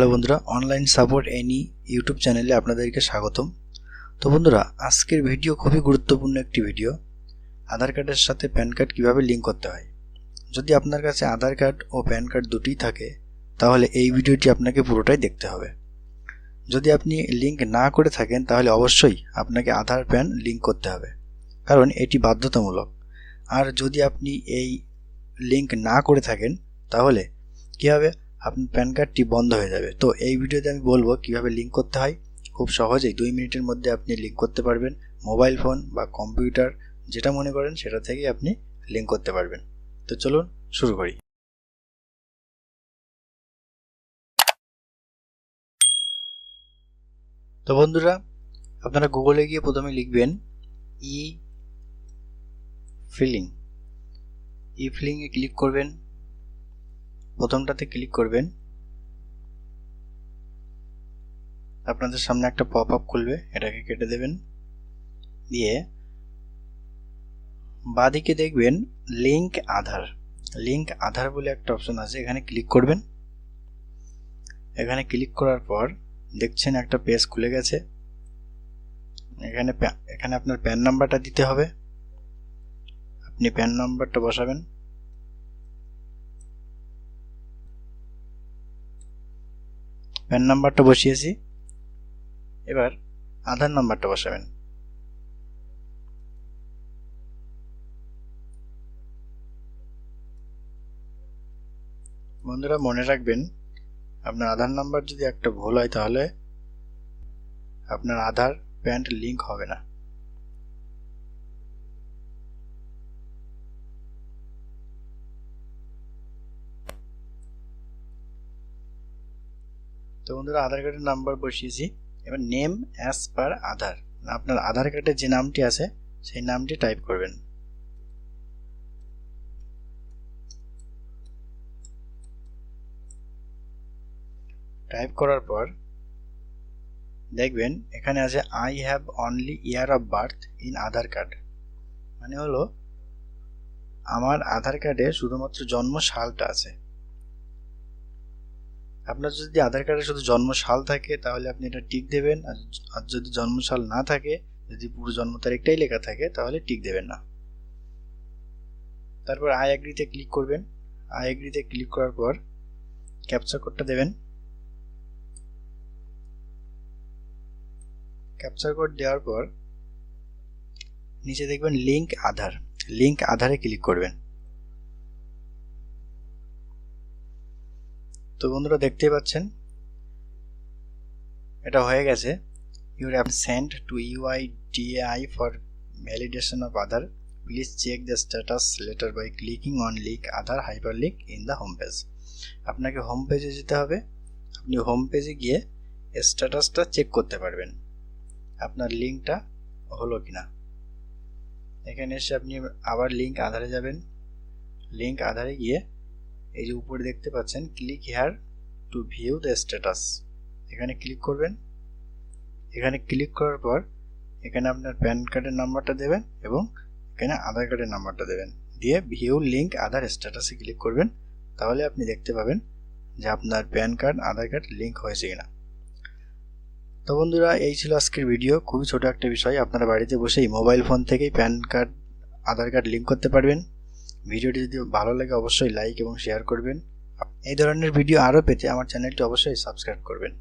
Hello বন্ধুরা online support any YouTube চ্যানেলে আপনাদেরকে স্বাগতম। তো বন্ধুরা, আজকের ভিডিও খুবই গুরুত্বপূর্ণ একটি ভিডিও আধার কার্ডের সাথে প্যান কার্ড কীভাবে লিঙ্ক করতে হয়। যদি আপনার কাছে আধার কার্ড ও প্যান কার্ড দুটিই থাকে, তাহলে এই ভিডিওটি আপনাকে পুরোটাই দেখতে হবে। যদি আপনি লিঙ্ক না করে থাকেন, তাহলে অবশ্যই আপনাকে আধার প্যান লিঙ্ক করতে হবে, কারণ এটি বাধ্যতামূলক। আর যদি আপনি এই লিঙ্ক না করে থাকেন, তাহলে কী হবে? আপনার প্যান কার্ডটি বন্ধ হয়ে যাবে। তো এই ভিডিওতে আমি বলব কীভাবে লিঙ্ক করতে হয়। খুব সহজেই দুই মিনিটের মধ্যে আপনি লিঙ্ক করতে পারবেন। মোবাইল ফোন বা কম্পিউটার যেটা মনে করেন সেটা থেকেই আপনি লিঙ্ক করতে পারবেন। তো চলুন শুরু করি। তো বন্ধুরা, আপনারা গুগলে গিয়ে প্রথমে লিখবেন ই ফিলিং ই ফিলিংয়ে ক্লিক করবেন। প্রথমটাতে ক্লিক করবেন। আপনাদের সামনে একটা পপ আপ খুলবে, এটাকে কেটে দেবেন। দিয়ে বাদিকে দেখবেন লিঙ্ক আধার। লিঙ্ক আধার বলে একটা অপশন আছে, এখানে ক্লিক করবেন। এখানে ক্লিক করার পর দেখছেন একটা পেজ খুলে গেছে। এখানে এখানে আপনার প্যান নাম্বারটা দিতে হবে। আপনি প্যান নাম্বারটা বসাবেন। প্যান নাম্বারটা বসিয়েছি। এবার আধার নাম্বারটা বসাবেন। বন্ধুরা, মনে রাখবেন, আপনার আধার নাম্বার যদি একটা ভুল হয় তাহলে আপনার আধার, প্যান্ট লিঙ্ক হবে না। তো বন্ধুরা, আধার কার্ডের নাম্বার বসিয়েছি। এবার নেম অ্যাজ পার আধার। আপনার আধার কার্ডে যে নামটি আছে, সেই নামটি টাইপ করবেন। টাইপ করার পর দেখবেন, এখানে আছে I have only year of birth in Aadhaar card. মানে হলো, আমার আধার কার্ডে শুধুমাত্র জন্ম সালটা আছে। আপনার যদি আধার কার্ডে শুধু জন্ম সাল থাকে, তাহলে আপনি এটা টিক দেবেন। আর যদি জন্ম সাল না থাকে, যদি পুরো জন্ম তারিখটাই লেখা থাকে, তাহলে টিক দেবেন না। তারপর আই অ্যাগ্রিতে ক্লিক করবেন। আই অ্যাগ্রিতে ক্লিক করার পর ক্যাপচার কোডটা দেবেন। ক্যাপচার কোড দেওয়ার পর নিচে দেখবেন লিঙ্ক আধার। লিঙ্ক আধারে ক্লিক করবেন। তো বন্ধুরা দেখতেই পাচ্ছেন। এটা হয়ে গেছে। Your app send to UIDAI for validation of Aadhaar please check the status letter by clicking on link Aadhaar hyper link in the home page আপনাকে হোম পেজে যেতে হবে। আপনি হোম পেজে গিয়ে স্ট্যাটাসটা চেক করতে পারবেন। আপনার লিঙ্কটা হলো কিনা। এখানে এসে আপনি আবার লিঙ্ক আধারে যাবেন। লিঙ্ক আধারে গিয়ে এই যে উপরে দেখতে পাচ্ছেন click here to view the status এখানে ক্লিক করবেন। এখানে ক্লিক করার পর এখানে আপনার প্যান কার্ডের নাম্বারটা দেবেন এবং এখানে আধার কার্ডের নাম্বারটা দেবেন। দিয়ে ভিউ লিঙ্ক আধার স্ট্যাটাসে ক্লিক করবেন। তাহলে আপনি দেখতে পাবেন যে আপনার PAN card Aadhaar card link হয়েছে কিনা। তো বন্ধুরা, এই ছিল আজকের ভিডিও খুবই ছোট একটা বিষয়। আপনারা বাড়িতে বসেই মোবাইল ফোন থেকেই PAN card Aadhaar card link করতে পারবেন। ভিডিওটি যদি ভালো লাগে, অবশ্যই লাইক এবং শেয়ার করবেন। এই ধরনের ভিডিও আরও পেতে আমার চ্যানেলটি অবশ্যই সাবস্ক্রাইব করবেন।